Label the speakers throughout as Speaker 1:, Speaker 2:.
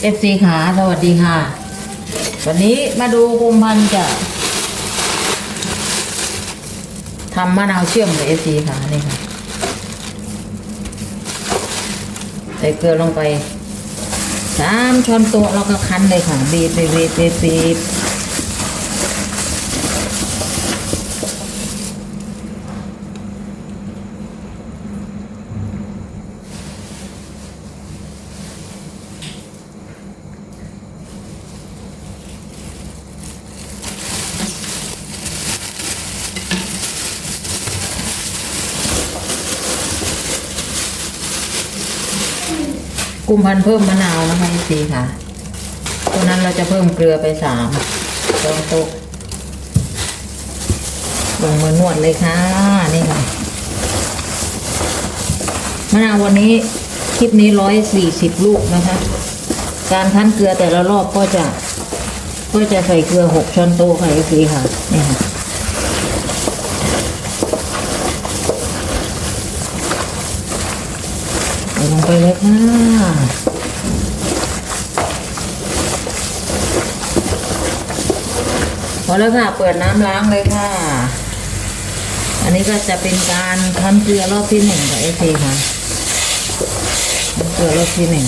Speaker 1: เอฟซีขาสวัสดีค่ะ วันนี้มาดูกุมพันธ์จะทำมะนาวเชื่อมกับเอฟซีค่ะนี่ค่ะใส่เกลือลงไปสามช้อนโต๊ะแล้วก็คั้นเลยค่ะบีบบีบบีบบีบ กุมพันเพิ่มมะนาวนะคะเอฟซีค่ะตัวนั้นเราจะเพิ่มเกลือไปสามช้อนโต๊ะลงมือนวดเลยค่ะ นี่ค่ะมะนาววันนี้คลิปนี้ร้อยสี่สิบลูกนะคะ การคั้นเกลือแต่ละรอบก็จะ ก็จะใส่เกลือหกช้อนโต๊ะค่ะเอฟซีค่ะ นี่ค่ะ ใส่ ลงไปเลยค่ะพอแล้วค่ะ เปิดน้ำล้างเลยค่ะ อันนี้ก็จะเป็นการคั้นเกลือรอบที่หนึ่งกับเอซีค่ะขันเกลือรอบที่หนึ่ง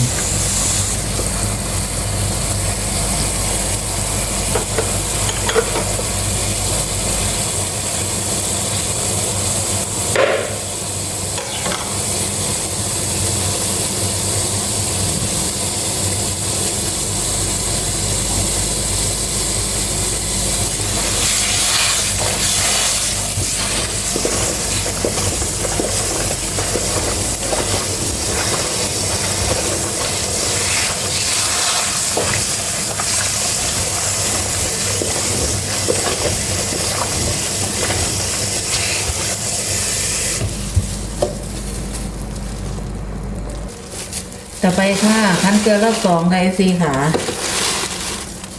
Speaker 1: ต่อไปค่ะคั้นเกลือรอบสองค่ะเอซีค่ะ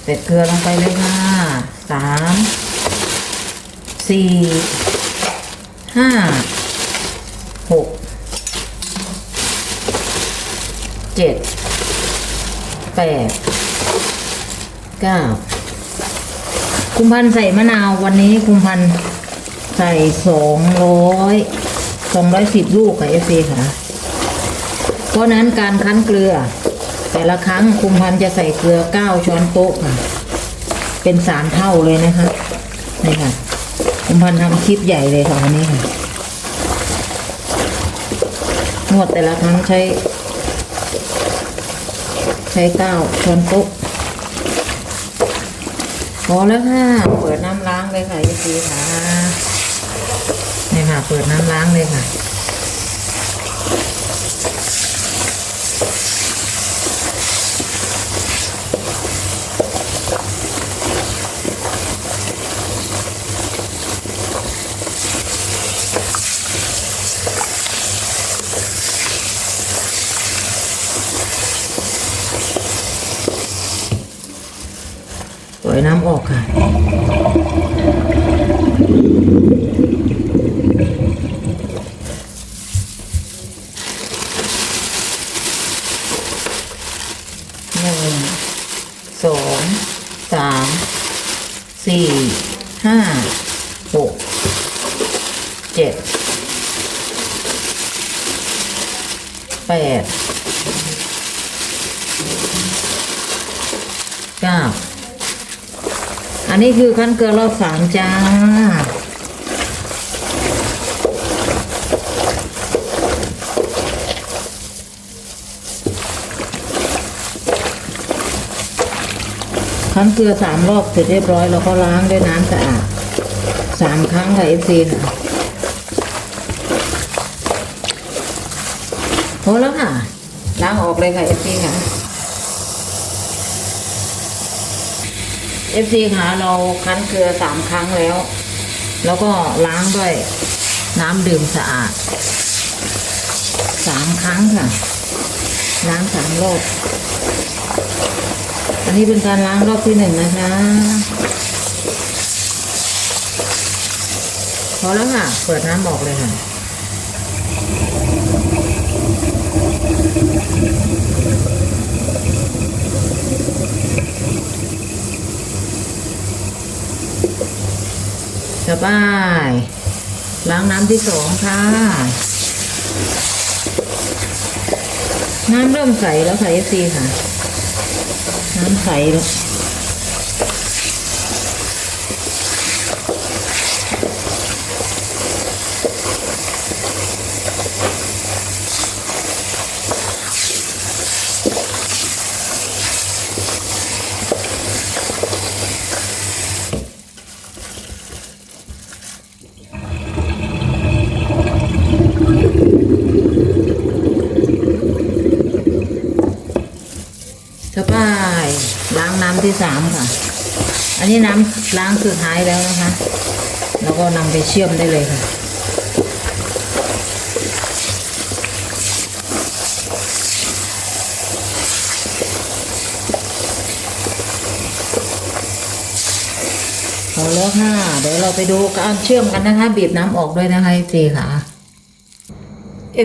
Speaker 1: เสร็จเกลือลงไปเลยค่ะสามสี่ห้าหกเจ็ดแปดเก้าคุมพันใส่มะนาววันนี้คุมพันใส่สองร้อยสองร้อยสิบลูกค่ะเอฟซีค่ะ เพราะนั้นการคั้นเกลือ แต่ละครั้งคุมพันจะใส่เกลือเก้าช้อนโต๊ะค่ะ เป็นสามเท่าเลยนะคะนี่ค่ะ คุมพันทำคลิปใหญ่เลยค่ะวันนี้ค่ะนวดแต่ละครั้งใช้ ใช้เก้าช้อนโต๊ะพอแล้วค่ะ เปิดน้ำล้างเลยค่ะยี่สีค่ะนี่ค่ะ เปิดน้ำล้างเลยค่ะ อยน้ำออกค่ะ หนึ่ง สอง สาม สี่ ห้า หก เจ็ด แปดเก้า อันนี้คือขั้นเกลือรอบสามจ้า ขั้นเกลือสามรอบเสร็จเรียบร้อยเราก็ล้างด้วยน้ำสะอาดสามครั้งค่ะเอฟซีค่ะพอแล้วค่ะ ล้างออกเลยค่ะเอฟซีค่ะ เอฟซีคะเราคั้นเกลือสามครั้งแล้ว แล้วก็ล้างด้วยน้ำดื่มสะอาดสามครั้งค่ะ ล้างสามรอบอันนี้เป็นการล้างรอบที่หนึ่งนะคะพอแล้วค่ะ เปิดน้ำออกเลยค่ะ สบาย ล้างน้ำที่สองค่ะ น้ำเริ่มใสแล้วค่ะเอฟซีค่ะ น้ำใสแล้ว สบายล้างน้ำที่สามค่ะ อันนี้น้ำล้างสุดท้ายแล้วนะคะ แล้วก็นำไปเชื่อมได้เลยค่ะเอาแล้วค่ะ เดี๋ยวเราไปดูการเชื่อมกันนะคะ บีบน้ำออกด้วยนะคะ FC ค่ะ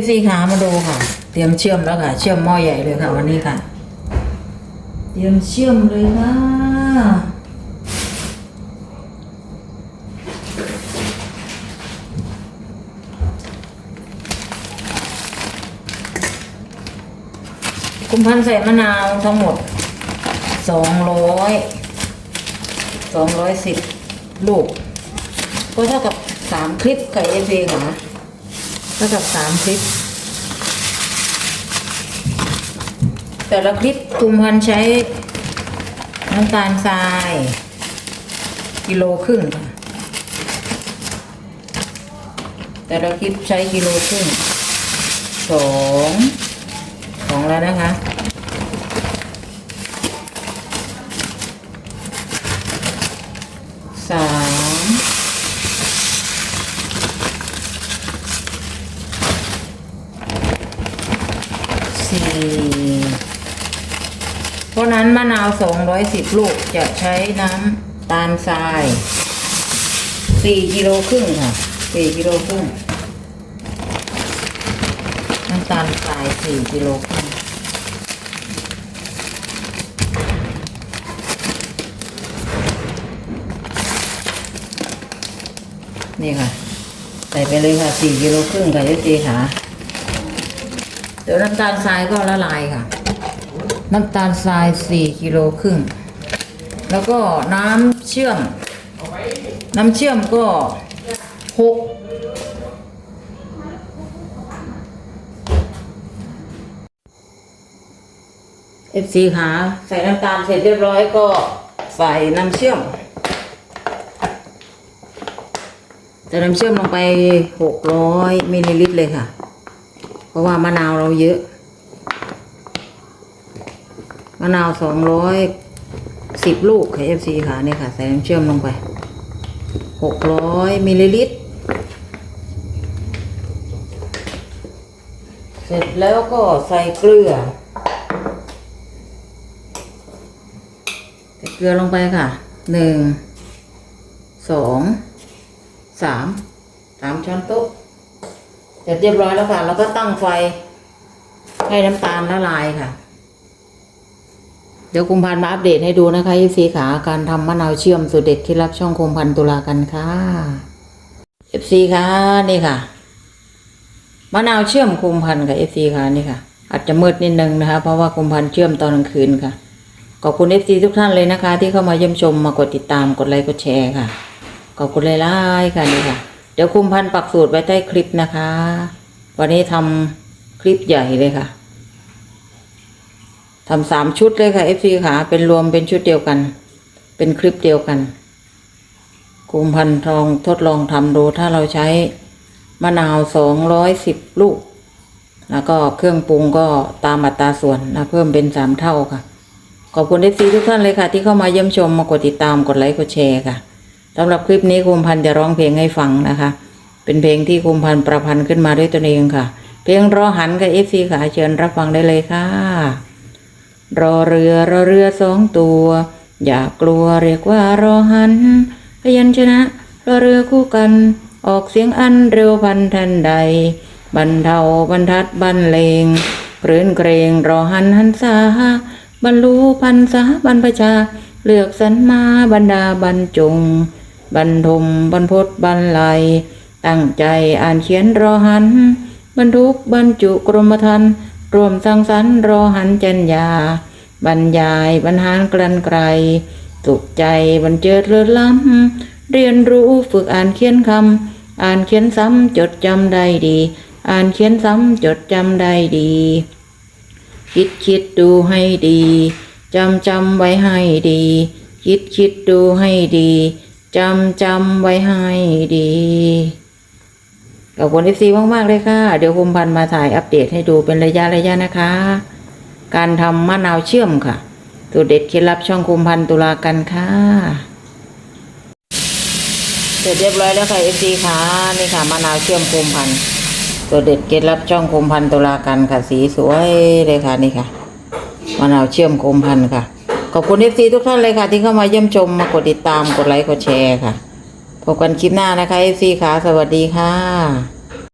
Speaker 1: FC ขามาดูค่ะ เตรียมเชื่อมแล้วค่ะ เชื่อมหม้อใหญ่เลยค่ะวันนี้ค่ะ เตรียมเชื่อมเลยค่ะคุณพันใส่มะนาวทั้งหมดสองร้อยสองร้อยสิบลูก ก็เท่ากับสามคลิปค่ะเอฟค่ะเท่ากับสามคลิป แต่ละคลิปคุมพันใช้น้ำตาลทราย กิโลครึ่งค่ะ แต่ละคลิปใช้กิโลครึ่งสองสองแล้วนะคะ สามสี่เพราะนั้น มะนาวสองร้อยสิบลูกจะใช้น้ำตาลทรายสี่กิโลครึ่งค่ะสี่กิโลครึ่งน้ำตาลทรายสี่กิโลครึ่งนี่ค่ะ ใส่ไปเลยค่ะสี่กิโลครึ่งค่ะยจีค่ะ เดี๋ยวน้ำตาลทรายก็ละลายค่ะ น้ำตาลทรายสี่กิโลครึ่ง แล้วก็น้ำเชื่อม น้ำเชื่อมก็หกเอฟซีค่ะใส่น้ำตาลเสร็จเรียบร้อยก็ใส่น้ำเชื่อมจะน้ำเชื่อมลงไปหกร้อยมิลลิลิตรเลยค่ะ เพราะว่ามะนาวเราเยอะะนาวสองร้อยสิบลูกค่ะ FC ค่ะนี่ค่ะ ใส่น้ำเชื่อมลงไปหกร้อยมิลลิลิตร เสร็จแล้วก็ใส่เกลือใส่เกลือลงไปค่ะหนึ่งสองสามสามช้อนโต๊ะเสร็จเรียบร้อยแล้วค่ะ แล้วก็ตั้งไฟให้น้ำตาลละลายค่ะ เดี๋ยวคุมพันมาอัปเดตให้ดูนะคะยี่สีขาการทำมะนาวเชื่อมสูตรเด็ดที่รับช่องคุมพันตุลากันค่ะเอฟซีค่ะนี่ค่ะมะนาวเชื่อมคุมพันกับเอฟซีค่ะนี่ค่ะ อาจจะมืดนิดนึงนะคะ เพราะว่าคุมพันเชื่อมตอนกลางคืนค่ะขอบคุณเอฟซีทุกท่านเลยนะคะ ที่เข้ามาเยี่ยมชมมากดติดตามกดไลค์กดแชร์ค่ะขอบคุณหลายๆค่ะนี่ค่ะ เดี๋ยวคุมพันปักสูตรไว้ใต้คลิปนะคะ วันนี้ทำคลิปใหญ่เลยค่ะ ทำสามชุดเลยค่ะ FC ค่ะเป็นรวมเป็นชุดเดียวกัน เป็นคลิปเดียวกันคุมพันธุ์ทองทดลองทำดูถ้าเราใช้มะนาวสองร้อยสิบลูก แล้วก็เครื่องปรุงก็ตามอัตราส่วนนะเพิ่มเป็นสามเท่าค่ะ ขอบคุณเอฟซีทุกท่านเลยค่ะ ที่เข้ามาเยี่ยมชมมากดติดตามกดไลค์กดแชร์ค่ะสำหรับคลิปนี้คุมพันธ์จะร้องเพลงให้ฟังนะคะ เป็นเพลงที่คุมพันธ์ประพันธ์ขึ้นมาด้วยตนเองค่ะ เพลงรอหันกับเอฟซีค่ะเชิญรับฟังได้เลยค่ะ รอเรือรอเรือสองตัว อย่ากลัวเรียกว่ารอหัน พยัญชนะรอเรือคู่กัน ออกเสียงอันเร็วพันทันใด บรรเทาบรรทัดบรรเลงครื่นเกรงรอหันหันษาบรรลุพันษาบรรพชา เลือกสรรมาบรรดาบรรจง บรรทมบรรพตบรรลัยตั้งใจอ่านเขียนรอหัน บรรทุกบรรจุกรมธรรม์ รวมสังสรร์รอหันจัญญา บรรยายบรรหารกลันไกรสุขใจบรรเจิดเลิศล้ำ เรียนรู้ฝึกอ่านเขียนคำ อ่านเขียนซ้ำจดจำได้ดี อ่านเขียนซ้ำจดจำได้ดี คิดคิดดูให้ดีจำจำไว้ให้ดี คิดคิดดูให้ดีจำจำไว้ให้ดี ขอบคุณเอฟซีมากๆเลยค่ะ เดี๋ยวคุมพันมาถ่ายอัปเดตให้ดูเป็นระยะระยะนะคะ การทำมะนาวเชื่อมค่ะตัวเด็ดเคล็ดลับช่องคุมพันตุลากันค่ะ เสร็จเรียบร้อยแล้วค่ะเอฟซีค่ะนี่ค่ะมะนาวเชื่อมคุมพันตัวเด็ดเคล็ดลับช่องคุมพันตุลากันค่ะ สีสวยเลยค่ะนี่ค่ะมะนาวเชื่อมคุมพันค่ะ ขอบคุณเอฟซีทุกท่านเลยค่ะ ที่เข้ามาเยี่ยมชมมากดติดตามกดไลค์กดแชร์ค่ะ พบกันคลิปหน้านะคะเอฟซีค่ะ สวัสดีค่ะ